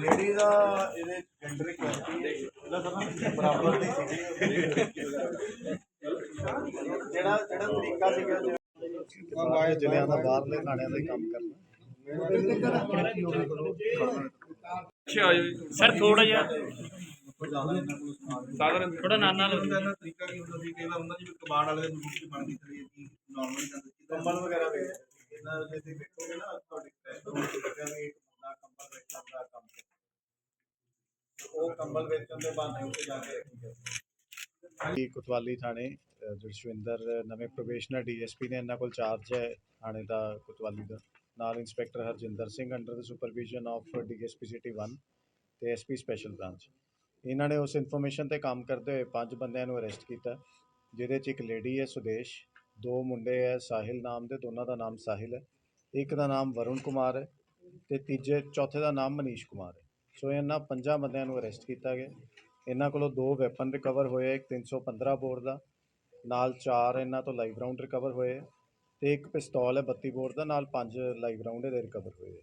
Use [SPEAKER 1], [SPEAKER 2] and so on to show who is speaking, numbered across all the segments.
[SPEAKER 1] Lady ਦਾ ਇਹਦੇ gender equality ਇਹਦਾ sir ਬਰਾਬਰ ਦੀ ਸੀਗੀ। ਜਿਹੜਾ ਜਿਹੜਾ ਤਰੀਕਾ ਸੀਗਾ ਜਿਹੜਾ
[SPEAKER 2] ਬਾਹਰ ਜ਼ਿਲ੍ਹਿਆਂ ਦਾ ਬਾਹਰਲੇ ਥਾਣਿਆਂ ਦਾ ਹੀ ਕੰਮ ਕਰਨਾ।
[SPEAKER 3] ਸਰ ਥੋੜਾ ਜਿਹਾ ਸਾਧਨ। ਥੋੜਾ ਨਾਲ ਨਾਲ
[SPEAKER 1] ਹੁੰਦਾ ਇਹਨਾਂ ਤਰੀਕਾ ਕੀ ਹੁੰਦਾ ਸੀ? ਕਈ ਵਾਰ ਹੁੰਦਾ ਜਿਵੇਂ ਕਬਾੜ ਵਾਲੇ ਦੇ ਮੂੰਹ ਬਣਦੀ ਤਰੀ ਕੀ ਨਾਰਮਲ ਜਾਂਦੀ ਸੀ। ਕੰਬਲ ਵਗੈਰਾ ਵੇ ਇਹਨਾਂ ਦੇ ਵੇਖੋਗੇ ਨਾ ਤੁਹਾਡੇ ਫੈਸ਼ਨ ਵਿੱਚ ਲੱਗਿਆ ਵੀ ਇੱਕ ਬੰਦਾ ਕੰਬਲ ਵੇਚਣ ਦਾ ਕੰਮ ਉਹ ਕੰਬਲ ਵੇਚਣ ਦੇ ਬਹਾਨੇ ਉੱਤੇ ਜਾ ਕੇ ਰੱਖੀ ਜਾਂਦੀ।
[SPEAKER 2] ਕਿ ਕੋਤਵਾਲੀ ਥਾਣੇ ਜਸਵਿੰਦਰ, ਨਵੇਂ ਪ੍ਰੋਬੇਸ਼ਨਰ ਡੀਐਸਪੀ ਨੇ ਇਹਨਾਂ ਕੋਲ ਚਾਰਜ ਹੈ ਥਾਣੇ ਦਾ, ਕੁਤਵਾਲੀ ਦਾ। ਨਾਲ inspector Harjinder Singh under the supervision of DSP city 1 ਤੇ ਐਸਪੀ ਸਪੈਸ਼ਲ ਬ੍ਰਾਂਚ ਇਹਨਾਂ ਨੇ ਉਸ ਇਨਫੋਰਮੇਸ਼ਨ ਤੇ ਕੰਮ ਕਰਦੇ ਹੋਏ ਪੰਜ ਬੰਦਿਆਂ ਨੂੰ ਅਰੈਸਟ ਕੀਤਾ, ਜਿਹਦੇ 'ਚ ਇੱਕ ਲੇਡੀ ਹੈ ਸੁਦੇਸ਼, ਦੋ ਮੁੰਡੇ ਹੈ ਸਾਹਿਲ ਨਾਮ ਦੇ, ਦੋਨਾਂ ਦਾ ਨਾਮ ਸਾਹਿਲ ਹੈ। ਇੱਕ ਦਾ ਨਾਮ ਵਰੁਣ ਕੁਮਾਰ ਹੈ ਤੇ ਤੀਜੇ, ਚੌਥੇ ਦਾ ਨਾਮ ਮਨੀਸ਼ ਕੁਮਾਰ ਹੈ। ਸੋ ਇਹਨਾਂ ਪੰਜਾਂ ਬੰਦਿਆਂ ਨੂੰ ਅਰੈਸਟ ਕੀਤਾ ਗਿਆ। ਇਹਨਾਂ ਕੋਲੋਂ ਦੋ ਵੈਪਨ ਰਿਕਵਰ ਹੋਏ ਇੱਕ 315 ਬੋਰ ਦਾ, ਨਾਲ ਚਾਰ ਇਹਨਾਂ ਤੋਂ ਲਾਈਵ ਰਾਉਂਡ ਰਿਕਵਰ ਹੋਏ ਤੇ ਇੱਕ ਪਿਸਤੌਲ ਹੈ 32 ਬੋਰ ਦਾ, ਨਾਲ ਪੰਜ ਲਾਈਵ ਰਾਉਂਡ ਇਹਦੇ ਰਿਕਵਰ ਹੋਏ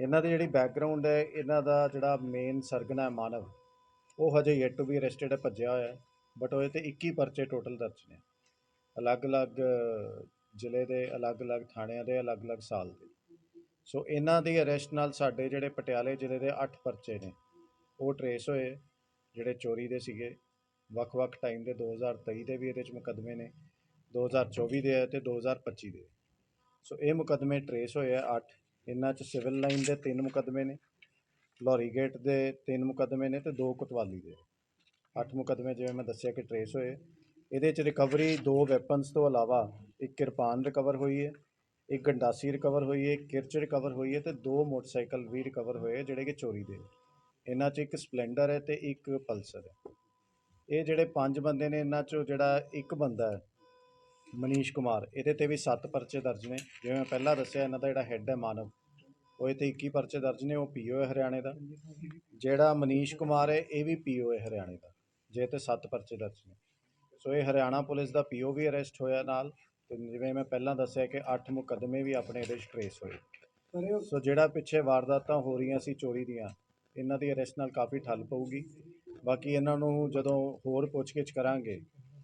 [SPEAKER 2] ਇਹਨਾਂ ਦੀ ਜਿਹੜੀ ਬੈਕਗ੍ਰਾਉਂਡ ਹੈ, ਇਹਨਾਂ ਦਾ ਜਿਹੜਾ ਮੇਨ ਸਰਗਨਾ ਹੈ ਮਾਨਵ, ਉਹ ਹਜੇ ਯੈਟ ਟੂ ਬੀ ਅਰੈਸਟਡ ਹੈ, ਭੱਜਿਆ ਹੋਇਆ ਹੈ ਬਟ ਉਹਦੇ ਤੇ 21 ਪਰਚੇ ਟੋਟਲ ਦਰਜ ਨੇ। ਅਲੱਗ-ਅਲੱਗ ਜ਼ਿਲ੍ਹੇ ਦੇ, ਅਲੱਗ-ਅਲੱਗ ਥਾਣਿਆਂ ਦੇ, ਅਲੱਗ-ਅਲੱਗ ਸਾਲ ਦੇ। ਸੋ ਇਹਨਾਂ ਦੀ ਅਰੈਸਟ ਨਾਲ ਸਾਡੇ ਜਿਹੜੇ ਪਟਿਆਲੇ ਜ਼ਿਲ੍ਹੇ ਦੇ 8 ਪਰਚੇ ਨੇ, ਉਹ ਟਰੇਸ ਹੋਏ, ਜਿਹੜੇ ਚੋਰੀ ਦੇ ਸੀਗੇ। ਵੱਖ-ਵੱਖ ਟਾਈਮ ਦੇ 2023 ਦੇ ਵੀ ਇਹਦੇ ਚ ਮੁਕੱਦਮੇ ਨੇ 2024 ਦੇ ਹੈ ਤੇ 2025 ਦੇ। ਸੋ ਇਹ ਮੁਕੱਦਮੇ ਟਰੇਸ ਹੋਏ ਆ 8 ਇਹਨਾਂ ਚ ਸਿਵਲ ਲਾਈਨ ਦੇ 3 ਮੁਕੱਦਮੇ ਨੇ ਲੋਰੀ ਗੇਟ ਦੇ 3 ਮੁਕੱਦਮੇ ਨੇ ਤੇ 2 ਕੋਤਵਾਲੀ ਦੇ। 8 ਮੁਕੱਦਮੇ ਜਿਵੇਂ ਮੈਂ ਦੱਸਿਆ ਕਿ ਟਰੇਸ ਹੋਏ। ਇਹਦੇ ਚ ਰਿਕਵਰੀ ਦੋ ਵੈਪਨਸ ਤੋਂ ਇਲਾਵਾ ਇੱਕ ਕਿਰਪਾਨ ਰਿਕਵਰ ਹੋਈ ਹੈ ਇੱਕ ਗੰਡਾਸੀ ਰਿਕਵਰ ਹੋਈ ਹੈ, ਇੱਕ ਕਿਰਚ ਰਿਕਵਰ ਹੋਈ ਹੈ ਤੇ ਦੋ ਮੋਟਰਸਾਈਕਲ ਵੀ ਰਿਕਵਰ ਹੋਏ ਹੈ ਜਿਹੜੇ ਕਿ ਚੋਰੀ ਦੇ ਇਹਨਾਂ 'ਚ ਇੱਕ ਸਪਲੈਂਡਰ ਹੈ ਤੇ ਇੱਕ ਪਲਸਰ ਹੈ। ਇਹ ਜਿਹੜੇ ਪੰਜ ਬੰਦੇ ਨੇ, ਇਹਨਾਂ 'ਚੋਂ ਜਿਹੜਾ ਇੱਕ ਬੰਦਾ ਹੈ, ਮਨੀਸ਼ ਕੁਮਾਰ, ਇਹਦੇ ਤੇ ਵੀ 7 ਪਰਚੇ ਦਰਜ ਨੇ। ਜਿਵੇਂ ਮੈਂ ਪਹਿਲਾਂ ਦੱਸਿਆ, ਇਹਨਾਂ ਦਾ ਜਿਹੜਾ ਹੈੱਡ ਹੈ ਮਾਨਵ, ਉਹ ਇਹ ਤੇ 21 ਪਰਚੇ ਦਰਜ ਨੇ, ਉਹ ਪੀਓ ਹੈ ਹਰਿਆਣੇ ਦਾ। ਜਿਹੜਾ ਮਨੀਸ਼ ਕੁਮਾਰ ਹੈ, ਇਹ ਵੀ ਪੀਓ ਹੈ ਹਰਿਆਣੇ ਦਾ ਜੇ ਤੇ 7 ਪਰਚੇ ਦਰਜ ਨੇ। ਸੋ ਇਹ ਹਰਿਆਣਾ ਪੁਲਿਸ ਦਾ ਪੀਓ ਵੀ ਅਰੈਸਟ ਹੋਇਆ ਨਾਲ। ਤੇ ਜਿਵੇਂ ਮੈਂ ਪਹਿਲਾਂ ਦੱਸਿਆ ਕਿ 8 ਮੁਕੱਦਮੇ ਵੀ ਆਪਣੇ ਇਹਦੇ 'ਚ ਟਰੇਸ ਹੋਏ। ਸੋ ਜਿਹੜਾ ਪਿੱਛੇ ਵਾਰਦਾਤਾਂ ਹੋ ਰਹੀਆਂ ਸੀ ਚੋਰੀ ਦੀਆਂ ਇਹਨਾਂ ਦੀ ਅਰੈਸਟ ਨਾਲ ਕਾਫੀ ਠੱਲ ਪਊਗੀ। ਬਾਕੀ ਇਹਨਾਂ ਨੂੰ ਜਦੋਂ ਹੋਰ ਪੁੱਛਗਿੱਛ ਕਰਾਂਗੇ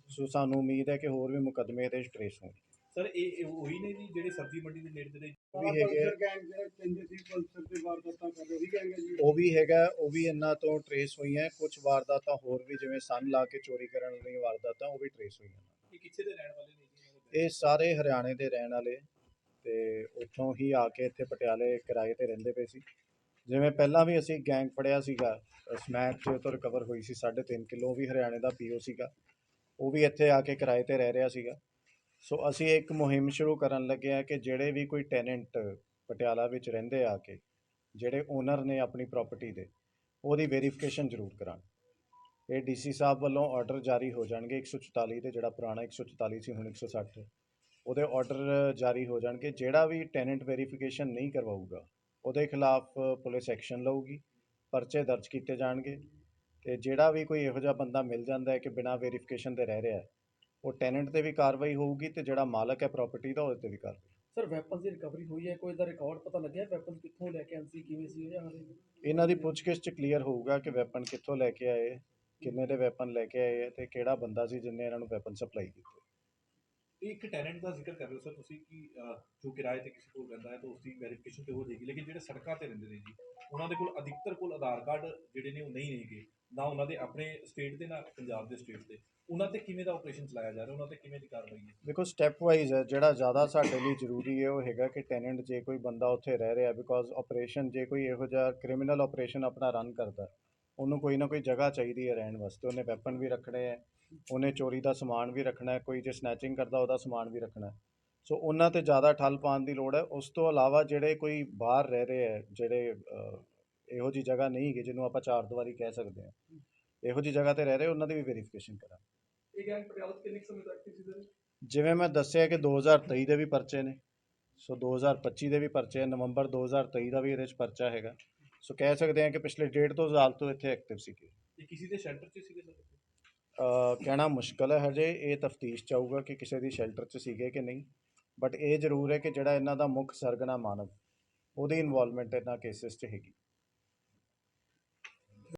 [SPEAKER 2] ਸੋ ਸਾਨੂੰ ਉਮੀਦ ਹੈ ਕਿ ਹੋਰ ਵੀ ਮੁਕੱਦਮੇ ਇਹਦੇ 'ਚ ਟਰੇਸ ਹੋਣ
[SPEAKER 4] ਸਰ ਇਹ ਉਹੀ ਨੇ ਜੀ ਜਿਹੜੇ ਸਬਜ਼ੀ ਮੰਡੀ ਦੇ ਨੇੜੇ ਤੇੜੇ
[SPEAKER 2] ਵੀ ਹੈਗੇ ਆ।
[SPEAKER 5] ਗੈਂਗ ਜਿਹੜੇ ਕਹਿੰਦੇ ਸੀ ਪਲਸਰ ਤੇ ਵਾਰਦਾਤਾਂ ਕਰ ਰਹੇ ਉਹੀ ਗੈਂਗ ਹੈ ਜੀ।
[SPEAKER 2] ਉਹ ਵੀ ਹੈਗਾ ਉਹ ਵੀ ਇਹਨਾਂ ਤੋਂ ਟਰੇਸ ਹੋਈਆਂ। ਕੁਝ ਵਾਰਦਾਤਾਂ ਹੋਰ ਵੀ ਜਿਵੇਂ ਸੰਨ ਲਾ ਕੇ ਚੋਰੀ ਕਰਨ ਵਾਲੀਆਂ ਵਾਰਦਾਤਾਂ ਉਹ ਵੀ ਟਰੇਸ ਹੋਈਆਂ।
[SPEAKER 4] ਇਹ ਕਿੱਥੇ ਦੇ ਰਹਿਣ ਵਾਲੇ ਨੇ?
[SPEAKER 2] ਇਹ ਸਾਰੇ ਹਰਿਆਣੇ ਦੇ ਰਹਿਣ ਵਾਲੇ ਤੇ ਉੱਥੋਂ ਹੀ ਆ ਕੇ ਇੱਥੇ ਪਟਿਆਲੇ ਕਿਰਾਏ ਤੇ ਰਹਿੰਦੇ ਪਏ ਸੀ। ਜਿਵੇਂ ਪਹਿਲਾਂ ਵੀ ਅਸੀਂ ਗੈਂਗ ਫੜਿਆ ਸੀਗਾ ਸਮੈਕ ਜੋ ਤੋਂ ਰਿਕਵਰ ਹੋਈ ਸੀ 3.5 ਕਿਲੋ ਉਹ ਵੀ ਹਰਿਆਣੇ ਦਾ ਪੀਓ ਸੀਗਾ। ਉਹ ਵੀ ਇੱਥੇ ਆ ਕੇ ਕਿਰਾਏ ਤੇ ਰਹਿ ਰਿਹਾ ਸੀਗਾ। ਸੋ ਅਸੀਂ ਇੱਕ ਮੁਹਿੰਮ ਸ਼ੁਰੂ ਕਰਨ ਲੱਗੇ ਆ ਕਿ ਜਿਹੜੇ ਵੀ ਕੋਈ ਟੈਨੈਂਟ ਪਟਿਆਲਾ ਵਿੱਚ ਰਹਿੰਦੇ ਆ ਕੇ, ਜਿਹੜੇ ਓਨਰ ਨੇ ਆਪਣੀ ਪ੍ਰਾਪਰਟੀ ਦੇ, ਉਹਦੀ ਵੈਰੀਫਿਕੇਸ਼ਨ ਜ਼ਰੂਰ ਕਰਾਉਣ। ਇਹ ਡੀਸੀ ਸਾਹਿਬ ਵੱਲੋਂ ਆਰਡਰ ਜਾਰੀ ਹੋ ਜਾਣਗੇ 144 ਤੇ ਜਿਹੜਾ ਪੁਰਾਣਾ 144 ਸੀ ਹੁਣ 160 ਉਹਦੇ ਆਰਡਰ ਜਾਰੀ ਹੋ ਜਾਣਗੇ। ਜਿਹੜਾ ਵੀ ਟੈਨੈਂਟ ਵੈਰੀਫਿਕੇਸ਼ਨ ਨਹੀਂ ਕਰਵਾਊਗਾ ਉਹਦੇ ਖਿਲਾਫ ਪੁਲਿਸ ਐਕਸ਼ਨ ਲਊਗੀ ਪਰਚੇ ਦਰਜ ਕੀਤੇ ਜਾਣਗੇ ਤੇ ਜਿਹੜਾ ਵੀ ਕੋਈ ਇਹੋ ਜਿਹਾ ਬੰਦਾ ਮਿਲ ਜਾਂਦਾ ਹੈ ਕਿ ਬਿਨਾਂ ਵੈਰੀਫਿਕੇਸ਼ਨ ਦੇ ਰਹਿ ਰਿਹਾ ਹੈ ਉਹ ਟੈਨੈਂਟ ਤੇ ਵੀ ਕਾਰਵਾਈ ਹੋਊਗੀ ਤੇ ਜਿਹੜਾ ਮਾਲਕ ਹੈ ਪ੍ਰਾਪਰਟੀ ਦਾ ਉਹਦੇ ਤੇ ਵੀ ਕਾਰਵਾਈ।
[SPEAKER 6] ਸਰ ਵੈਪਨਸ ਦੀ ਰਿਕਵਰੀ ਹੋਈ ਹੈ ਕੋਈ ਦਾ ਰਿਕਾਰਡ ਪਤਾ ਲੱਗਿਆ? ਵੈਪਨ ਕਿੱਥੋਂ ਲੈ ਕੇ ਆਏ ਸੀ ਕਿਵੇਂ ਸੀ ਜਾਂ
[SPEAKER 2] ਇਹਨਾਂ ਦੀ ਪੁੱਛਗਿੱਛ ਚ ਕਲੀਅਰ ਹੋਊਗਾ ਕਿ ਵੈਪਨ ਕਿੱਥੋਂ ਲੈ ਕੇ ਆਏ। ਕਿੰਨੇ ਦੇ ਵੈਪਨ ਲੈ ਕੇ ਆਏ ਹੈ ਤੇ ਕਿਹੜਾ ਬੰਦਾ ਸੀ ਜਿਹਨੇ ਇਹਨਾਂ ਨੂੰ ਵੈਪਨ ਸਪਲਾਈ ਕੀਤੇ?
[SPEAKER 4] ਇੱਕ ਟੈਨੈਂਟ ਦਾ ਜ਼ਿਕਰ ਕਰ ਰਹੇ ਹੋ ਸਰ ਤੁਸੀਂ ਕਿ ਅਹ, ਜੋ ਕਿਰਾਏ ਤੇ ਕਿਸੇ ਕੋਲ ਰਹਿੰਦਾ ਹੈ ਤਾਂ ਉਸ ਦੀ ਵੈਰੀਫਿਕੇਸ਼ਨ ਤੇ ਹੋ ਜਾਏਗੀ ਲੇਕਿਨ ਜਿਹੜੇ ਸੜਕਾਂ ਤੇ ਰਹਿੰਦੇ ਨੇ ਜੀ ਉਹਨਾਂ ਦੇ ਕੋਲ ਅਧਿਕਤਰ ਕੋਲ ਆਧਾਰ ਕਾਰਡ ਜਿਹੜੇ ਨੇ ਉਹ ਨਹੀਂ ਨੇਗੇ ਨਾ ਉਹਨਾਂ ਦੇ ਆਪਣੇ ਸਟੇਟ ਦੇ ਨਾ ਪੰਜਾਬ ਦੇ ਸਟੇਟ ਦੇ। ਉਹਨਾਂ ਤੇ ਕਿਵੇਂ ਦਾ ਆਪਰੇਸ਼ਨ ਚਲਾਇਆ ਜਾ ਰਿਹਾ ਉਹਨਾਂ ਤੇ ਕਿਵੇਂ ਦੀ ਕਾਰਵਾਈ ਹੈ?
[SPEAKER 2] ਦੇਖੋ ਸਟੈਪ ਵਾਈਜ਼ ਹੈ ਜਿਹੜਾ ਜ਼ਿਆਦਾ ਸਾਡੇ ਲਈ ਜ਼ਰੂਰੀ ਹੈ ਉਹ ਹੈਗਾ ਕਿ ਟੈਨੈਂਟ ਜੇ ਕੋਈ ਬੰਦਾ ਉੱਥੇ ਰਹਿ ਰਿਹਾ ਬਿਕੋਜ਼ ਆਪਰੇਸ਼ਨ ਜੇ ਕੋਈ ਇਹੋ ਜਿਹਾ ਕ੍ਰਿਮੀਨਲ ਆਪਰੇਸ਼ਨ ਆਪਣਾ ਰਨ ਕਰਦਾ ਉਹਨੂੰ ਕੋਈ ਨਾ ਕੋਈ ਜਗ੍ਹਾ ਚਾਹੀਦੀ ਹੈ ਰਹਿਣ ਵਾਸਤੇ। ਉਹਨੇ ਵੈਪਨ ਵੀ ਰੱਖਣੇ ਹੈ ਉਹਨੇ ਚੋਰੀ ਦਾ ਸਮਾਨ ਵੀ ਰੱਖਣਾ ਹੈ ਕੋਈ ਜੇ ਸਨੈਚਿੰਗ ਕਰਦਾ ਉਹਦਾ ਸਮਾਨ ਵੀ ਰੱਖਣਾ ਹੈ। ਸੋ ਉਹਨਾਂ ਤੇ ਜ਼ਿਆਦਾ ਠੱਲ ਪਾਉਣ ਦੀ ਲੋੜ ਹੈ। ਉਸ ਤੋਂ ਇਲਾਵਾ ਜਿਹੜੇ ਕੋਈ ਬਾਹਰ ਰਹਿ ਰਹੇ ਹੈ ਜਿਹੜੇ ਇਹੋ ਜੀ ਜਗ੍ਹਾ ਨਹੀਂ ਹੈਗੀ ਜਿਹਨੂੰ ਆਪਾਂ ਚਾਰ ਦੀਵਾਰੀ ਕਹਿ ਸਕਦੇ ਹਾਂ। ਇਹੋ ਜੀ ਜਗ੍ਹਾ ਤੇ ਰਹਿ ਰਹੇ ਉਹਨਾਂ ਦੀ ਵੀ ਵੈਰੀਫਿਕੇਸ਼ਨ ਕਰਾਂ
[SPEAKER 6] ਇਹ ਗੈਂਗ ਪਟਿਆਲਾ ਕਿੰਨੇ ਸਮੇਂ ਤੱਕ ਸੀ ਸਰ?
[SPEAKER 2] ਜਿਵੇਂ ਮੈਂ ਦੱਸਿਆ ਕਿ 2023 ਦੇ ਵੀ ਪਰਚੇ ਨੇ। ਸੋ 2025 ਦੇ ਵੀ ਪਰਚੇ ਹੈ ਨਵੰਬਰ 2023 ਦਾ ਵੀ ਇਹਦੇ 'ਚ ਪਰਚਾ ਹੈਗਾ। ਸੋ ਕਹਿ ਸਕਦੇ ਹਾਂ ਕਿ ਪਿਛਲੇ ਡੇਢ ਤੋਂ ਸਾਲ ਤੋਂ ਇੱਥੇ ਐਕਟਿਵ ਸੀਗੇ।
[SPEAKER 4] ਇਹ ਕਿਸੇ ਦੇ ਸ਼ੈਲਟਰ 'ਚ ਸੀਗੇ ਸਰ?
[SPEAKER 2] ਅਹ ਕਹਿਣਾ ਮੁਸ਼ਕਲ ਹੈ ਹਜੇ ਇਹ ਤਫਤੀਸ਼ ਚਾਹੂਗਾ ਕਿ ਕਿਸੇ ਦੀ ਸ਼ੈਲਟਰ 'ਚ ਸੀਗੇ ਕਿ ਨਹੀਂ। ਬਟ ਇਹ ਜ਼ਰੂਰ ਹੈ ਕਿ ਜਿਹੜਾ ਇਹਨਾਂ ਦਾ ਮੁੱਖ ਸਰਗਨਾ ਮਾਨਵ ਉਹਦੀ ਇਨਵੋਲਵਮੈਂਟ ਇਹਨਾਂ ਕੇਸਿਸ 'ਚ ਹੈਗੀ।